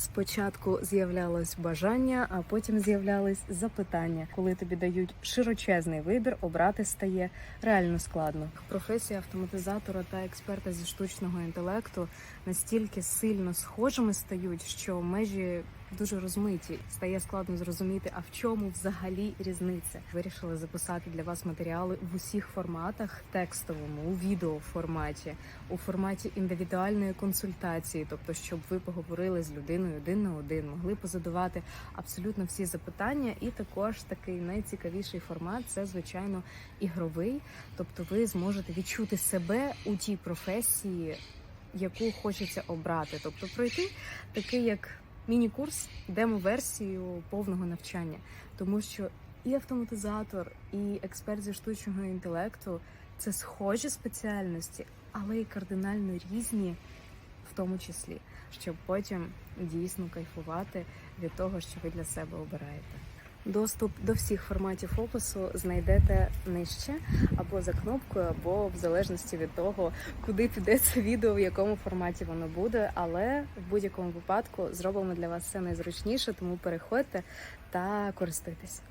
Спочатку з'являлось бажання, а потім з'являлись запитання. Коли тобі дають широчезний вибір, обрати стає реально складно. Професія автоматизатора та експерта зі штучного інтелекту настільки сильно схожими стають, що межі дуже розмиті. Стає складно зрозуміти, а в чому взагалі різниця. Вирішили записати для вас матеріали в усіх форматах: текстовому, у відео форматі, у форматі індивідуальної консультації, тобто, щоб ви поговорили з людиною один на один, могли позадавати абсолютно всі запитання. І також такий найцікавіший формат це звичайно ігровий. Тобто, ви зможете відчути себе у тій професії, яку хочеться обрати, тобто пройти такий як міні-курс, демо-версію повного навчання, тому що і автоматизатор, і експерт зі штучного інтелекту це схожі спеціальності, але й кардинально різні, в тому числі, щоб потім дійсно кайфувати від того, що ви для себе обираєте. Доступ до всіх форматів опису знайдете нижче або за кнопкою, або в залежності від того, куди піде це відео, в якому форматі воно буде. Але в будь-якому випадку зробимо для вас все найзручніше, тому переходьте та користуйтесь.